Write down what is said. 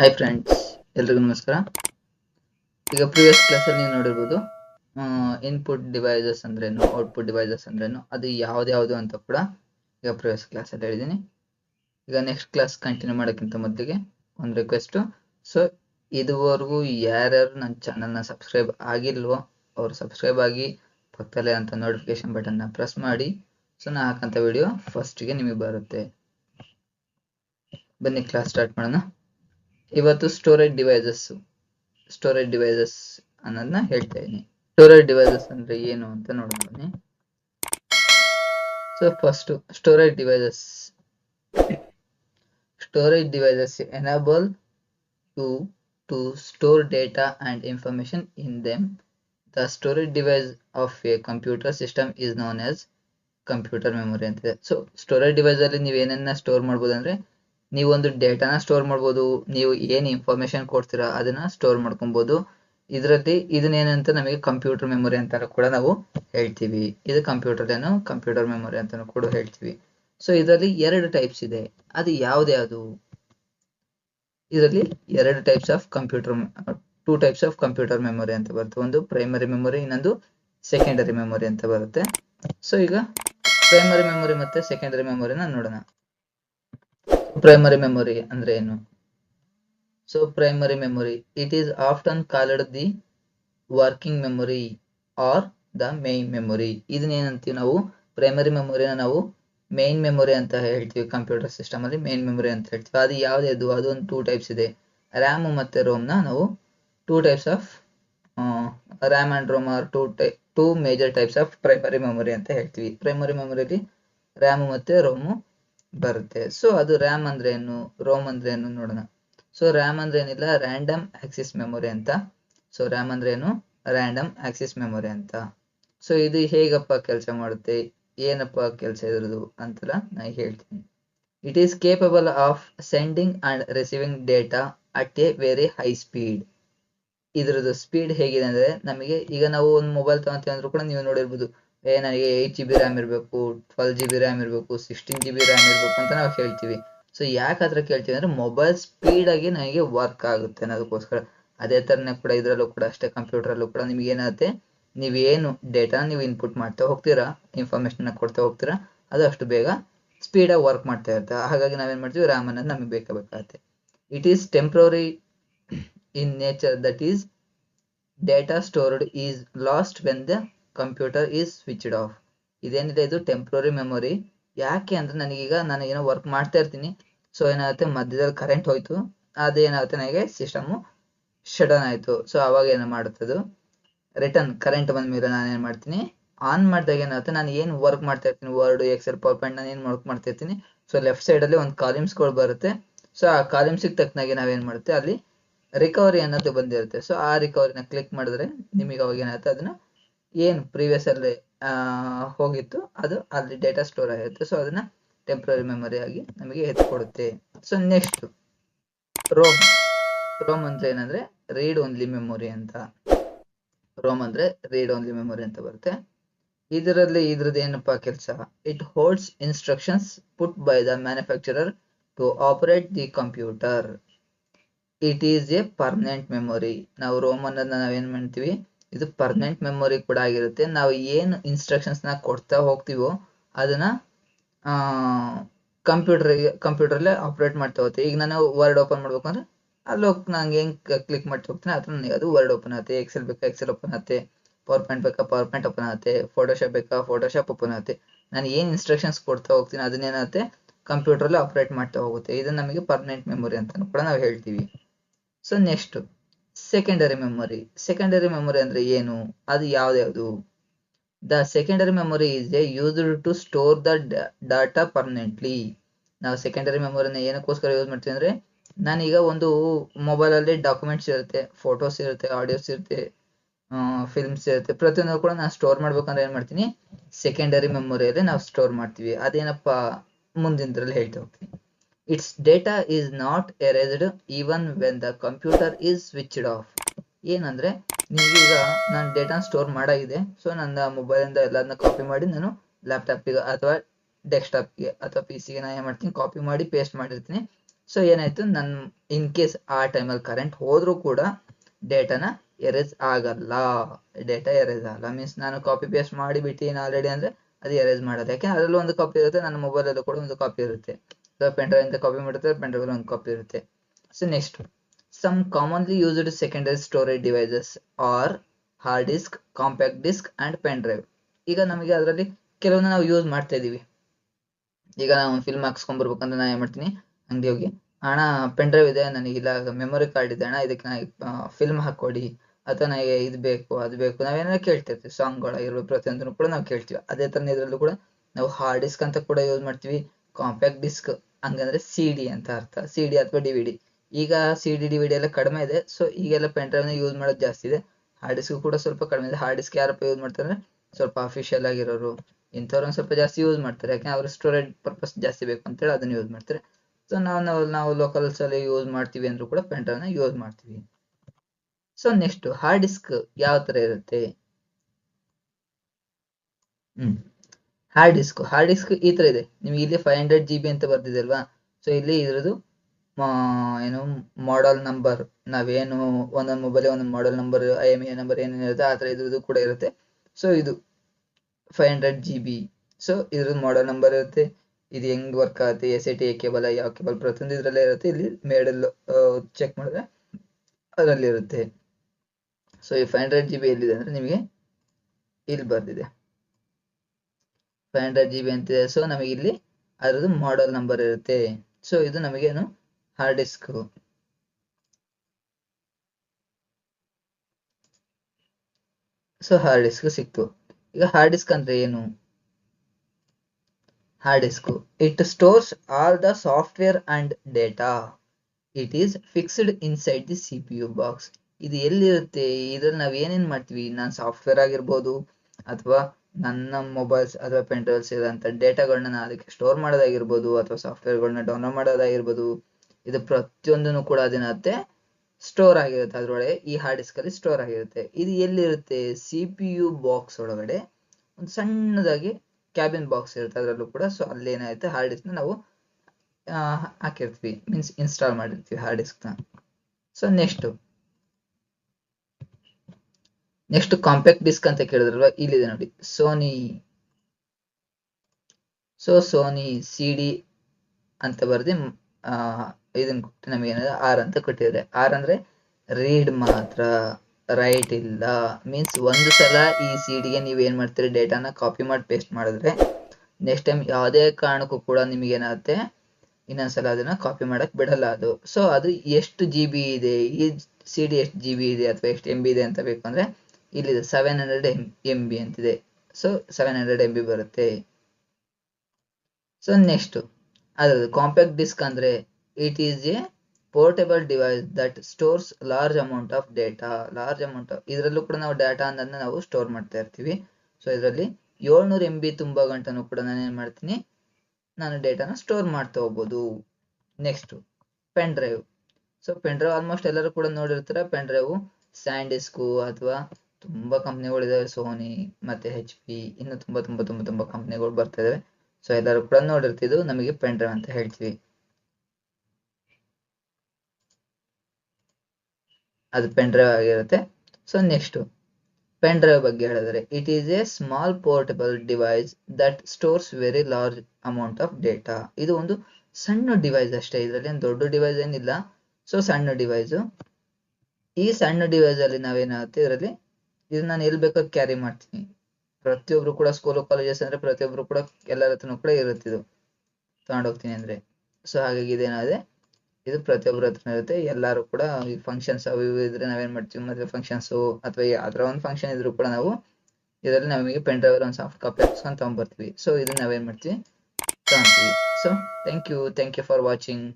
Hi friends ಎಲ್ರಿಗೂ ನಮಸ್ಕಾರ. ಈಗ ಪ್ರಿವಿಯಸ್ ಕ್ಲಾಸಲ್ಲಿ ನೀವು ನೋಡಿರ್ಬೋದು ಇನ್ಪುಟ್ ಡಿವೈಸಸ್ ಅಂದ್ರೇನು ಔಟ್ಪುಟ್ ಡಿವೈಸಸ್ ಅಂದ್ರೇನು, ಅದು ಯಾವ್ದ್ಯಾವುದು ಅಂತ ಕೂಡ ಈಗ ಪ್ರಿವಿಯಸ್ ಕ್ಲಾಸಲ್ಲಿ ಹೇಳಿದ್ದೀನಿ ಈಗ ನೆಕ್ಸ್ಟ್ ಕ್ಲಾಸ್ ಕಂಟಿನ್ಯೂ ಮಾಡೋಕ್ಕಿಂತ ಮೊದಲಿಗೆ ಒಂದು ರಿಕ್ವೆಸ್ಟು ಸೊ ಇದುವರೆಗೂ ಯಾರ್ಯಾರು ನನ್ನ ಚಾನಲ್ನ ಸಬ್ಸ್ಕ್ರೈಬ್ ಆಗಿಲ್ವೋ, ಅವರು ಸಬ್ಸ್ಕ್ರೈಬ್ ಆಗಿ ಪಕ್ಕದಲ್ಲೇ ಅಂತ ನೋಟಿಫಿಕೇಶನ್ ಬಟನ್ನ ಪ್ರೆಸ್ ಮಾಡಿ. ಸೊ ನಾ ಹಾಕಂತ ವಿಡಿಯೋ ಫಸ್ಟಿಗೆ ನಿಮಗೆ ಬರುತ್ತೆ. ಬನ್ನಿ ಕ್ಲಾಸ್ ಸ್ಟಾರ್ಟ್ ಮಾಡೋಣ. ಇವತ್ತು ಸ್ಟೋರೇಜ್ ಡಿವೈಸಸ್ ಸ್ಟೋರೇಜ್ ಡಿವೈಸಸ್ ಅನ್ನೋದನ್ನ ಹೇಳ್ತಾ ಇದೀನಿ ಸ್ಟೋರೇಜ್ ಡಿವೈಸಸ್ ಅಂದ್ರೆ ಏನು ಅಂತ ನೋಡೋಣ ಬನ್ನಿ. So first storage devices storage devices enable to to store data and information in them the storage device of a computer system is known as computer memory ಅಂತಿದೆ. So storage device ಅಲ್ಲಿ ನೀವು ಏನನ್ನ store ಮಾಡ್ಬೋದು ಅಂದ್ರೆ ನೀವೊಂದು ಡೇಟಾನ store ಮಾಡ್ಬೋದು, ನೀವು ಏನು ಇನ್ಫಾರ್ಮೇಶನ್ ಕೊಡ್ತೀರಾ ಅದನ್ನ ಸ್ಟೋರ್ ಮಾಡ್ಕೊಬೋದು. ಇದರಲ್ಲಿ ಇದನ್ನೇನಂತ ನಮಗೆ ಕಂಪ್ಯೂಟರ್ ಮೆಮೊರಿ ಅಂತ ಕೂಡ ನಾವು ಹೇಳ್ತೀವಿ. ಇದು ಕಂಪ್ಯೂಟರ್ ಏನು ಕಂಪ್ಯೂಟರ್ ಮೆಮೊರಿ ಅಂತ ಕೂಡ ಹೇಳ್ತೀವಿ. ಸೊ ಇದರಲ್ಲಿ ಎರಡು ಟೈಪ್ಸ್ ಇದೆ. ಅದು ಯಾವ್ದ್ಯಾವುದು ಇದರಲ್ಲಿ ಎರಡು types of computer two types of computer memory ಅಂತ ಬರುತ್ತೆ. ಒಂದು ಪ್ರೈಮರಿ ಮೆಮೊರಿ ಇನ್ನೊಂದು ಸೆಕೆಂಡರಿ ಮೆಮೊರಿ ಅಂತ ಬರುತ್ತೆ. ಸೊ ಈಗ ಪ್ರೈಮರಿ ಮೆಮೊರಿ ಮತ್ತೆ ಸೆಕೆಂಡರಿ ಮೆಮೊರಿನ ನೋಡೋಣ. ಪ್ರೈಮರಿ ಮೆಮೊರಿ ಅಂದ್ರೆ ಏನು? So primary memory it is often called the working memory or the main memory ಇದನ್ನೇನಂತೀವಿ ನಾವು? ಪ್ರೈಮರಿ ಮೆಮೊರಿನ ನಾವು ಮೇನ್ ಮೆಮೊರಿ ಅಂತ ಹೇಳ್ತೀವಿ ಕಂಪ್ಯೂಟರ್ ಸಿಸ್ಟಮ್ ಅಲ್ಲಿ ಮೇನ್ ಮೆಮೊರಿ ಅಂತ ಹೇಳ್ತೀವಿ. ಅದು ಯಾವ್ದು ಅದು ಒಂದು ಟೂ ಟೈಪ್ಸ್ ಇದೆ. ರ್ಯಾಮ್ ಮತ್ತೆ ರೋಮ್ನ ನಾವು two types of RAM and ROM are two type two major types of primary memory ಅಂತ ಹೇಳ್ತೀವಿ. ಪ್ರೈಮರಿ ಮೆಮೊರಿಲಿ ರ್ಯಾಮ್ ಮತ್ತೆ ರೋಮು ಬರುತ್ತೆ. ಸೊ ಅದು ರ್ಯಾಮ್ ಅಂದ್ರೆ ಏನು? ರೋಮ್ ಅಂದ್ರೆ ಏನು ನೋಡೋಣ. ಸೊ ರ್ಯಾಮ್ ಅಂದ್ರೆ ಏನಿಲ್ಲ? ರ್ಯಾಂಡಮ್ ಆಕ್ಸಿಸ್ ಮೆಮೊರಿ ಅಂತ. ಸೊ ರ್ಯಾಮ್ ಅಂದ್ರೆ ಏನು? ರ್ಯಾಂಡಮ್ ಆಕ್ಸಿಸ್ ಮೆಮೊರಿ ಅಂತ. ಸೊ ಇದು ಹೇಗಪ್ಪ ಕೆಲಸ ಮಾಡುತ್ತೆ? ಏನಪ್ಪ ಕೆಲಸ ಇದ್ರದ್ದು ಅಂತೆಲ್ಲ ನಾನು ಹೇಳ್ತೀನಿ. It is capable of sending and receiving data at a very high speed ಇದ್ರದ್ದು ಸ್ಪೀಡ್ ಹೇಗಿದೆ ಅಂದ್ರೆ ನಮಗೆ ಈಗ ನಾವು ಒಂದು ಮೊಬೈಲ್ ತಗೊಂತೀವಿ ಅಂದ್ರೂ ಕೂಡ ನೀವು ನೋಡಿರ್ಬೋದು. ನನಗೆ ಏಯ್ಟ್ ಜಿ ಬಿ ರ್ಯಾಮ್ ಇರಬೇಕು ಟ್ವೆಲ್ ಜಿ ಬಿ ರ್ಯಾಮ್ ಇರಬೇಕು ಸಿಕ್ಸ್ಟೀನ್ ಜಿ ಬಿ ರ್ಯಾಮ್ ಇರಬೇಕು ಅಂತ ನಾವು ಕೇಳ್ತೀವಿ. ಸೊ ಯಾಕೆ ಹತ್ರ ಕೇಳ್ತೀವಿ ಅಂದರೆ ಮೊಬೈಲ್ ಸ್ಪೀಡಾಗಿ ನನಗೆ ವರ್ಕ್ ಆಗುತ್ತೆ ಅನ್ನೋದಕ್ಕೋಸ್ಕರ. ಅದೇ ಥರನೇ ಕೂಡ ಇದರಲ್ಲೂ ಕೂಡ ಅಷ್ಟೇ ಕಂಪ್ಯೂಟ್ರಲ್ಲೂ ಕೂಡ ನಿಮ್ಗೆ ಏನಾಗುತ್ತೆ ನೀವೇನು ಡೇಟಾ ನೀವು ಇನ್ಪುಟ್ ಮಾಡ್ತಾ ಹೋಗ್ತೀರಾ ಇನ್ಫಾರ್ಮೇಷನ್ನ ಕೊಡ್ತಾ ಹೋಗ್ತೀರಾ, ಅದು ಅಷ್ಟು ಬೇಗ ಸ್ಪೀಡಾಗಿ ವರ್ಕ್ ಮಾಡ್ತಾ ಇರುತ್ತೆ. ಹಾಗಾಗಿ ನಾವೇನು ಮಾಡ್ತೀವಿ ರ್ಯಾಮ್ ಅನ್ನೋದು ನಮಗೆ ಬೇಕಾಗುತ್ತೆ. It is temporary in nature that is data stored is lost when the computer is switched off. ಇದೇನಿದೆ ಇದು ಟೆಂಪ್ರರಿ ಮೆಮೊರಿ ಯಾಕೆ ಅಂದ್ರೆ ನನಗೀಗ ನಾನು ಏನೋ ವರ್ಕ್ ಮಾಡ್ತಾ ಇರ್ತೀನಿ. ಸೊ ಏನಾಗುತ್ತೆ? ಮಧ್ಯದಲ್ಲಿ ಕರೆಂಟ್ ಹೋಯ್ತು. ಅದೇನಾಗುತ್ತೆ ನನಗೆ? ಸಿಸ್ಟಮು ಶಡನ್ ಆಯ್ತು. ಸೊ ಅವಾಗ ಏನು ಮಾಡುತ್ತದು ರಿಟರ್ನ್ ಕರೆಂಟ್ ಬಂದ ಮೇಲೆ ನಾನು ಏನು ಮಾಡ್ತೀನಿ? ಆನ್ ಮಾಡಿದಾಗ ಏನಾಗುತ್ತೆ? ನಾನು ಏನು ವರ್ಕ್ ಮಾಡ್ತಾ ಇರ್ತೀನಿ? ವರ್ಡ್ ಎಕ್ಸೆಲ್ ಪವರ್ ಪಾಯಿಂಟ್ ನಾನು ಏನು ವರ್ಕ್ ಮಾಡ್ತಾ ಇರ್ತೀನಿ? ಸೊ ಲೆಫ್ಟ್ ಸೈಡಲ್ಲಿ ಒಂದು ಕಾಲಿಮ್ಸ್ಗಳು ಬರುತ್ತೆ. ಸೊ ಆ ಕಾಲಿಮ್ಸಿಗೆ ತಕ್ಕನಾಗಿ ನಾವೇನು ಮಾಡುತ್ತೆ? ಅಲ್ಲಿ ರಿಕವರಿ ಅನ್ನೋದು ಬಂದಿರುತ್ತೆ. ಸೊ ಆ ರಿಕವರಿನ ಕ್ಲಿಕ್ ಮಾಡಿದ್ರೆ ನಿಮಗೆ ಅವಾಗ ಏನಾಗುತ್ತೆ? ಅದನ್ನ ಏನು ಪ್ರೀವಿಯಸ್ ಅಲ್ಲಿ ಹೋಗಿತ್ತು, ಅದು ಅಲ್ಲಿ ಡೇಟಾ ಸ್ಟೋರ್ ಆಗಿರುತ್ತೆ. ಸೊ ಅದನ್ನ ಟೆಂಪ್ರರಿ ಮೆಮೊರಿ ಆಗಿ ನಮಗೆ ಎತ್ಕೊಡುತ್ತೆ. ಸೊ ನೆಕ್ಸ್ಟ್ ರೋಮ್ ರೋಮ್ ಅಂದ್ರೆ ಏನಂದ್ರೆ ರೀಡ್ ಓನ್ಲಿ ಮೆಮೊರಿ ಅಂತ. ರೋಮ್ ಅಂದ್ರೆ ರೀಡ್ ಓನ್ಲಿ ಮೆಮೊರಿ ಅಂತ ಬರುತ್ತೆ. ಇದರಲ್ಲಿ ಇದ್ರದ್ದು ಏನಪ್ಪಾ ಕೆಲಸ? It holds instructions put by the manufacturer to operate the computer it is a permanent memory ನಾವು ರೋಮ್ ಅನ್ನೋದನ್ನ ನಾವೇನ್ ಮಾಡ್ತೀವಿ? ಇದು ಪರ್ಮನೆಂಟ್ ಮೆಮೊರಿ ಕೂಡ ಆಗಿರುತ್ತೆ. ನಾವು ಏನು ಇನ್ಸ್ಟ್ರಕ್ಷನ್ಸ್ನ ಕೊಡ್ತಾ ಹೋಗ್ತೀವೋ ಅದನ್ನ ಕಂಪ್ಯೂಟರ್ಗೆ ಕಂಪ್ಯೂಟರ್ಲೆ ಆಪರೇಟ್ ಮಾಡ್ತಾ ಹೋಗ್ತೀವಿ. ಈಗ ನಾನು ವರ್ಡ್ ಓಪನ್ ಮಾಡ್ಬೇಕು ಅಂದ್ರೆ ಅಲ್ಲಿ ಹೋಗಿ, ನಂಗೆ ಹೆಂಗೆ ಕ್ಲಿಕ್ ಮಾಡ್ತಾ ಹೋಗ್ತೀನಿ ಅದ್ರ ನನಗೆ ಅದು ವರ್ಡ್ ಓಪನ್ ಆಗುತ್ತೆ. ಎಕ್ಸೆಲ್ ಬೇಕಾ ಎಕ್ಸೆಲ್ ಓಪನ್ ಆಗುತ್ತೆ. ಪವರ್ ಪಾಯಿಂಟ್ ಬೇಕಾ ಪವರ್ ಪಾಯಿಂಟ್ ಓಪನ್ ಆಗುತ್ತೆ. ಫೋಟೋಶಾಪ್ ಬೇಕಾ ಫೋಟೋಶಾಪ್ ಓಪನ್ ಆಗುತ್ತೆ. ನಾನು ಏನು ಇನ್ಸ್ಟ್ರಕ್ಷನ್ಸ್ ಕೊಡ್ತಾ ಹೋಗ್ತೀನಿ ಅದನ್ನೇನಾಗುತ್ತೆ ಕಂಪ್ಯೂಟರಲ್ಲಿ ಆಪರೇಟ್ ಮಾಡ್ತಾ ಹೋಗುತ್ತೆ. ಇದು ನಮಗೆ ಪರ್ಮನೆಂಟ್ ಮೆಮೊರಿ ಅಂತ ಕೂಡ ನಾವು ಹೇಳ್ತೀವಿ. So next secondary memory secondary memory ಅಂದ್ರೆ ಏನು? ಅದು ಯಾವ್ದ್ಯಾವ್ದು? The secondary memory is a used to store the data permanently ನಾವು ಸೆಕೆಂಡರಿ ಮೆಮೊರಿನ ಏನಕ್ಕೋಸ್ಕರ ಯೂಸ್ ಮಾಡ್ತೀವಿ ಅಂದ್ರೆ, ನಾನೀಗ ಒಂದು ಮೊಬೈಲ್ ಅಲ್ಲಿ ಡಾಕ್ಯುಮೆಂಟ್ಸ್ ಇರುತ್ತೆ ಫೋಟೋಸ್ ಇರುತ್ತೆ ಆಡಿಯೋಸ್ ಇರುತ್ತೆ ಫಿಲ್ಮ್ಸ್ ಇರುತ್ತೆ. ಪ್ರತಿಯೊಂದು ಕೂಡ ನಾನು ಸ್ಟೋರ್ ಮಾಡ್ಬೇಕಂದ್ರೆ ಏನ್ ಮಾಡ್ತೀನಿ? ಸೆಕೆಂಡರಿ ಮೆಮೊರಿಯಲ್ಲಿ ನಾವು ಸ್ಟೋರ್ ಮಾಡ್ತೀವಿ. ಅದೇನಪ್ಪ? ಮುಂದಿನದ್ರಲ್ಲಿ ಹೇಳ್ತಾ ಹೋಗ್ತೀನಿ. It's data is not erased even when the computer is switched off ಏನಂದ್ರೆ, ನೀವೀಗ ನಾನು ಡೇಟಾ ಸ್ಟೋರ್ ಮಾಡಾಗಿದೆ. ಸೊ ನನ್ನ ಮೊಬೈಲಿಂದ ಎಲ್ಲದನ್ನ ಕಾಪಿ ಮಾಡಿ ನಾನು ಲ್ಯಾಪ್ಟಾಪಿಗೆ ಅಥವಾ ಡೆಸ್ಕ್ಟಾಪ್ಗೆ ಅಥವಾ ಪಿ ಸಿಗೆ ನಾನು ಏನು ಮಾಡ್ತೀನಿ ಕಾಪಿ ಮಾಡಿ ಪೇಸ್ಟ್ ಮಾಡಿರ್ತೀನಿ. ಸೊ ಏನಾಯ್ತು? ನನ್ನ ಇನ್ ಕೇಸ್ ಆ ಟೈಮಲ್ಲಿ ಕರೆಂಟ್ ಹೋದ್ರೂ ಕೂಡ ಡೇಟಾನ ಎರೇಸ್ ಆಗಲ್ಲ. ಡೇಟಾ ಎರೇಸ್ ಆಗಲ್ಲ. ಮೀನ್ಸ್ ನಾನು ಕಾಪಿ ಪೇಸ್ಟ್ ಮಾಡಿ ಬಿಟ್ಟಿದ್ದೀನಿ ಆಲ್ರೆಡಿ ಅಂದ್ರೆ ಅದು ಎರೇಸ್ ಮಾಡೋದು ಯಾಕೆ? ಅದರಲ್ಲೂ ಒಂದು ಕಾಪಿ ಇರುತ್ತೆ, ನನ್ನ ಮೊಬೈಲಲ್ಲೂ ಕೂಡ ಒಂದು ಕಾಪಿ ಇರುತ್ತೆ. ಸೊ ಪೆಂಡ್ರೈವ್ ಅಂತ ಕಾಪಿ ಮಾಡಿದ್ರೆ ಪೆಂಡ್ರೈವ್ ಒಂದು ಕಾಪಿ ಇರುತ್ತೆ so next some commonly used secondary storage devices are hard disk compact disk and pen drive ಈಗ ನಮಗೆ ಅದರಲ್ಲಿ ಕೆಲವೊಂದು ನಾವು ಯೂಸ್ ಮಾಡ್ತಾ ಇದೀವಿ ಈಗ ನಾವು ಒಂದು ಫಿಲ್ಮ್ ಹಾಕ್ಸ್ಕೊಂಡ್ಬರ್ಬೇಕಂದ್ರೆ ನಾನು ಏನು ಮಾಡ್ತೀನಿ? ಅಂಗಡಿ ಹೋಗಿ, ಅಣ್ಣ ಪೆನ್ ಡ್ರೈವ್ ಇದೆ ಇಲ್ಲ ಮೆಮೊರಿ ಕಾರ್ಡ್ ಇದೆ, ಅಣ್ಣ, ಇದಕ್ಕೆ ನಾನು ಫಿಲ್ಮ್ ಹಾಕೊಡಿ ಅಥವಾ ನನಗೆ ಇದು ಬೇಕು, ಅದು ಬೇಕು. ನಾವೇನಾರ ಕೇಳ್ತಿರ್ತೀವಿ ಸಾಂಗ್ಗಳಾಗಿರ್ಬೋದು ಪ್ರತಿಯೊಂದನ್ನು ಕೂಡ ನಾವು ಕೇಳ್ತೀವಿ. ಅದೇ ಥರ ಇದರಲ್ಲೂ ಕೂಡ ನಾವು ಹಾರ್ಡ್ ಡಿಸ್ಕ್ ಅಂತ ಕೂಡ ಯೂಸ್ ಮಾಡ್ತೀವಿ ಕಾಂಪ್ಯಾಕ್ಟ್ ಡಿಸ್ಕ್ ಹಂಗಂದ್ರೆ ಸಿ ಡಿ ಅಂತ ಅರ್ಥ. ಸಿ ಡಿ ಅಥವಾ ಡಿ ವಿ ಡಿ ಈಗ C D D V D ಎಲ್ಲ ಕಡಿಮೆ ಇದೆ. ಸೊ ಈಗೆಲ್ಲ ಪೆನ್ ಡ್ರೈವ್ನ ಯೂಸ್ ಮಾಡೋದು ಜಾಸ್ತಿ ಇದೆ. ಹಾರ್ಡ್ ಡಿಸ್ಕ್ ಕೂಡ ಸ್ವಲ್ಪ ಕಡಿಮೆ ಇದೆ. ಹಾರ್ಡ್ ಡಿಸ್ಕ್ ಯಾರಪ್ಪ ಯೂಸ್ ಮಾಡ್ತಾರೆ? ಸ್ವಲ್ಪ ಅಫಿಷಿಯಲ್ ಆಗಿರೋರು. ಇಂಥವ್ರನ್ನ ಸ್ವಲ್ಪ ಜಾಸ್ತಿ ಯೂಸ್ ಮಾಡ್ತಾರೆ. ಯಾಕೆ ಅವ್ರ ಸ್ಟೋರೇಜ್ ಪರ್ಪಸ್ ಜಾಸ್ತಿ ಬೇಕು ಅಂತೇಳಿ ಅದನ್ನ ಯೂಸ್ ಮಾಡ್ತಾರೆ. ಸೊ ನಾವು ನಾವು ನಾವು ಲೋಕಲ್ಸ್ ಅಲ್ಲಿ ಯೂಸ್ ಮಾಡ್ತೀವಿ ಅಂದ್ರೂ ಕೂಡ ಪೆನ್ ಡ್ರೈವ್ನ ಯೂಸ್ ಮಾಡ್ತೀವಿ. ಸೊ ನೆಕ್ಸ್ಟ್ ಹಾರ್ಡ್ ಡಿಸ್ಕ್ ಯಾವ ತರ ಇರುತ್ತೆ? ಹ್ಮ್. ಹಾರ್ಡ್ ಡಿಸ್ಕ್ ಹಾರ್ಡ್ ಡಿಸ್ಕ್ ಈ ತರ ಇದೆ. ನಿಮ್ಗೆ ಇಲ್ಲಿ ಫೈವ್ ಹಂಡ್ರೆಡ್ ಜಿ ಬಿ ಅಂತ ಬರ್ದಿದೆ ಅಲ್ವಾ? ಸೊ ಇಲ್ಲಿ ಇದ್ರದ್ದು ಏನು ಮಾಡಲ್ ನಂಬರ್ ನಾವೇನು ಒಂದೊಂದು ಮೊಬೈಲ್ ಒಂದೊಂದು model number I M A number ಏನೇನು ಇರುತ್ತೆ ಆ ಥರ ಇದ್ರದ್ದು ಕೂಡ ಇರುತ್ತೆ. ಸೊ ಇದು five hundred G B so ಇದ್ರದ್ದು ಮಾಡಲ್ ನಂಬರ್ ಇರುತ್ತೆ. ಇದು ಹೆಂಗ್ ವರ್ಕ್ ಆಗುತ್ತೆ? ಎಸ್ ಐ ಟಿ ಕೇಬಲ್ ಯಾವ ಕೇಬಲ್ ಪ್ರತಿಯೊಂದು ಇದ್ರಲ್ಲೇ ಇರುತ್ತೆ. ಇಲ್ಲಿ ಮೇಡಲ್ ಚೆಕ್ ಮಾಡಿದ್ರೆ ಅದರಲ್ಲಿ ಇರುತ್ತೆ. ಸೊ ಈ ಫೈವ್ ಹಂಡ್ರೆಡ್ ಜಿ ಬಿ ಎಲ್ಲಿದೆ ಅಂದ್ರೆ ನಿಮಗೆ ಇಲ್ಲಿ ಬರ್ದಿದೆ. ಫೈವ್ ಹಂಡ್ರೆಡ್ ಜಿ ಬಿ ಅಂತಿದೆ ಸೊ ನಮಗೆ ಇಲ್ಲಿ ಅದರದ್ದು ಮಾಡೆಲ್ ನಂಬರ್ ಇರುತ್ತೆ. ಸೊ ಇದು ನಮಗೇನು hard disk so hard disk ಸಿಕ್ತು. ಈಗ ಹಾರ್ಡ್ ಡಿಸ್ಕ್ ಅಂದ್ರೆ ಏನು? Hard disk it stores all the software and data it is fixed inside the C P U box ಇದು ಎಲ್ಲಿರುತ್ತೆ? ಇದ್ರಲ್ಲಿ ನಾವ್ ಏನೇನ್ ಮಾಡ್ತೀವಿ? ನಾನ್ ಸಾಫ್ಟ್ವೇರ್ ಆಗಿರ್ಬೋದು, ಅಥವಾ ನನ್ನ ಮೊಬೈಲ್ಸ್ ಅಥವಾ ಪೆನ್ ಡ್ರೈವ್ಸ್ ಇರೋಂಥ ಡೇಟಾಗಳನ್ನ ನಾನು ಅದಕ್ಕೆ ಸ್ಟೋರ್ ಮಾಡೋದಾಗಿರ್ಬೋದು ಅಥವಾ ಸಾಫ್ಟ್ವೇರ್ಗಳನ್ನ ಡೌನ್ಲೋಡ್ ಮಾಡೋದಾಗಿರ್ಬೋದು, ಇದು ಪ್ರತಿಯೊಂದನ್ನು ಕೂಡ ಅದೇನಾಗುತ್ತೆ ಸ್ಟೋರ್ ಆಗಿರುತ್ತೆ. ಅದರೊಳಗೆ ಈ ಹಾರ್ಡ್ ಡಿಸ್ಕ್ ಅಲ್ಲಿ ಸ್ಟೋರ್ ಆಗಿರುತ್ತೆ. ಇದು ಎಲ್ಲಿರುತ್ತೆ? ಸಿ ಪಿ ಯು ಬಾಕ್ಸ್ ಒಳಗಡೆ ಒಂದು ಸಣ್ಣದಾಗಿ ಕ್ಯಾಬಿನ್ ಬಾಕ್ಸ್ ಇರುತ್ತೆ. ಅದರಲ್ಲೂ ಕೂಡ ಸೊ ಅಲ್ಲಿ ಏನಾಗುತ್ತೆ? ಹಾರ್ಡ್ ಡಿಸ್ಕ್ನ ನಾವು ಹಾಕಿರ್ತೀವಿ. ಮೀನ್ಸ್ ಇನ್ಸ್ಟಾಲ್ ಮಾಡಿರ್ತೀವಿ hard ಡಿಸ್ಕ್ನ so next next compact disk ಅಂತ ಕೇಳಿದ್ರಲ್ವ, ಇಲ್ಲಿದೆ ನೋಡಿ. Sony, so Sony C D ಅಂತ ಬರ್ದಿ ಇದನ್ನ ಕೊಟ್ಟು ನಮಗೆ ಏನಾದ್ರೆ ಆರ್ ಅಂತ ಕೊಟ್ಟಿದ್ದಾರೆ. ಆರ್ ಅಂದ್ರೆ ರೀಡ್ ಮಾತ್ರ, ರೈಟ್ ಇಲ್ಲ. ಮೀನ್ಸ್ ಒಂದು ಸಲ ಈ ಸಿ ಡಿಗೆ ನೀವು ಏನ್ ಮಾಡ್ತೀರಿ, ಡೇಟಾನ ಕಾಪಿ ಮಾಡಿ ಪೇಸ್ಟ್ ಮಾಡಿದ್ರೆ ನೆಕ್ಸ್ಟ್ ಟೈಮ್ ಯಾವುದೇ ಕಾರಣಕ್ಕೂ ಕೂಡ ನಿಮಗೆ ಏನಾಗುತ್ತೆ ಇನ್ನೊಂದ್ಸಲ ಅದನ್ನ ಕಾಪಿ ಮಾಡಕ್ ಬಿಡಲ್ಲ ಅದು. ಸೊ ಅದು ಎಷ್ಟು ಜಿ ಬಿ ಇದೆ, ಈ ಸಿ ಡಿ ಎಷ್ಟು ಜಿ ಬಿ ಇದೆ ಅಥವಾ ಎಷ್ಟು ಎಂ ಬಿ ಇದೆ ಅಂತ ಬೇಕು ಅಂದ್ರೆ ಇಲ್ಲಿದೆ seven hundred M M B ಅಂತಿದೆ. So seven hundred M B ಬರುತ್ತೆ. ಸೊ ನೆಕ್ಸ್ಟ್ ಅದ್ರದ್ದು ಕಾಂಪ್ಯಾಕ್ಟ್ ಡಿಸ್ಕ್ ಅಂದ್ರೆ it is a portable device that stores large amount of data large amount of ಇದರಲ್ಲೂ ಕೂಡ ನಾವು ಡೇಟಾ ಅನ್ನೋದನ್ನ ನಾವು ಸ್ಟೋರ್ ಮಾಡ್ತಾ ಇರ್ತೀವಿ. ಸೊ ಇದರಲ್ಲಿ ಏಳ್ನೂರು ಎಂ ಬಿ ತುಂಬ ಗಂಟನೂ ಕೂಡ ನಾನು ಏನು ಮಾಡ್ತೀನಿ? ನಾನು ಡೇಟಾನ ಸ್ಟೋರ್ ಮಾಡ್ತಾ ಹೋಗ್ಬೋದು. Next pen drive so pen drive almost ಎಲ್ಲರೂ ಕೂಡ ನೋಡಿರ್ತಾರೆ? ಪೆನ್ ಡ್ರೈವ್ ಸ್ಯಾಂಡ್ ಡಿಸ್ಕು ಅಥವಾ ತುಂಬಾ ಕಂಪ್ನಿಗಳಿದಾವೆ ಸೋನಿ ಮತ್ತೆ ಹೆಚ್ ಪಿ ಇನ್ನು ತುಂಬಾ ತುಂಬಾ ತುಂಬಾ ತುಂಬಾ ಕಂಪ್ನಿಗಳು ಬರ್ತಾ ಇದಾವೆ. ಸೊ ಎಲ್ಲರೂ ಕೂಡ ನೋಡಿರ್ತಿದ್ದು ನಮಗೆ ಪೆನ್ ಡ್ರೈವ್ ಅಂತ ಹೇಳ್ತೀವಿ. ಅದು ಪೆನ್ ಡ್ರೈವ್ ಆಗಿರುತ್ತೆ. ಸೊ ನೆಕ್ಸ್ಟ್ ಪೆನ್ ಡ್ರೈವ್ ಬಗ್ಗೆ ಹೇಳಿದ್ರೆ it is a small portable device that stores very large amount of data ಇದು ಒಂದು ಸಣ್ಣ ಡಿವೈಸ್ ಅಷ್ಟೇ. ಇದರಲ್ಲಿ ಏನು ದೊಡ್ಡ ಡಿವೈಸ್ ಏನಿಲ್ಲ. ಸೊ ಸಣ್ಣ ಡಿವೈಸ್ ಈ ಸಣ್ಣ ಡಿವೈಸ್ ಅಲ್ಲಿ ನಾವೇನಾಗುತ್ತೆ ಇದರಲ್ಲಿ ಇದು ನಾನು ಎಲ್ಲಿ ಬೇಕಾದ್ರೆ ಕ್ಯಾರಿ ಮಾಡ್ತೀನಿ. ಪ್ರತಿಯೊಬ್ರು ಕೂಡ ಸ್ಕೂಲ್ ಕಾಲೇಜಸ್ ಅಂದ್ರೆ ಪ್ರತಿಯೊಬ್ರು ಕೂಡ ಎಲ್ಲರ ಹತ್ರನು ಕೂಡ ಇರುತ್ತೆ ಇದು. ತಗೊಂಡೋಗ್ತೀನಿ ಅಂದ್ರೆ. ಸೊ ಹಾಗಾಗಿ ಇದೇನಾದ್ರೆ ಇದು ಪ್ರತಿಯೊಬ್ಬರ ಹತ್ರ ಇರುತ್ತೆ. ಎಲ್ಲರೂ ಕೂಡ ಈ ಫಂಕ್ಷನ್ಸ್ ಅವು ಇವು ಇದ್ರೆ ನಾವೇನ್ ಮಾಡ್ತೀವಿ? ಮದುವೆ ಫಂಕ್ಷನ್ಸ್ ಅಥವಾ ಯಾವ್ದಾರ ಒಂದು ಫಂಕ್ಷನ್ ಇದ್ರು ಕೂಡ ನಾವು ಇದರಲ್ಲಿ ನಮಗೆ ಪೆನ್ ಡ್ರೈವರ್ ಒಂದು ಸಾಫ್ಟ್ ಕಾಪಿ ಹಾಕ್ಸ್ಕೊಂಡು ತಗೊಂಡ್ಬರ್ತೀವಿ ಸೊ ಇದನ್ನ ನಾವೇನ್ ಮಾಡ್ತೀವಿ? ತಗೊಂತೀವಿ. So thank you thank you for watching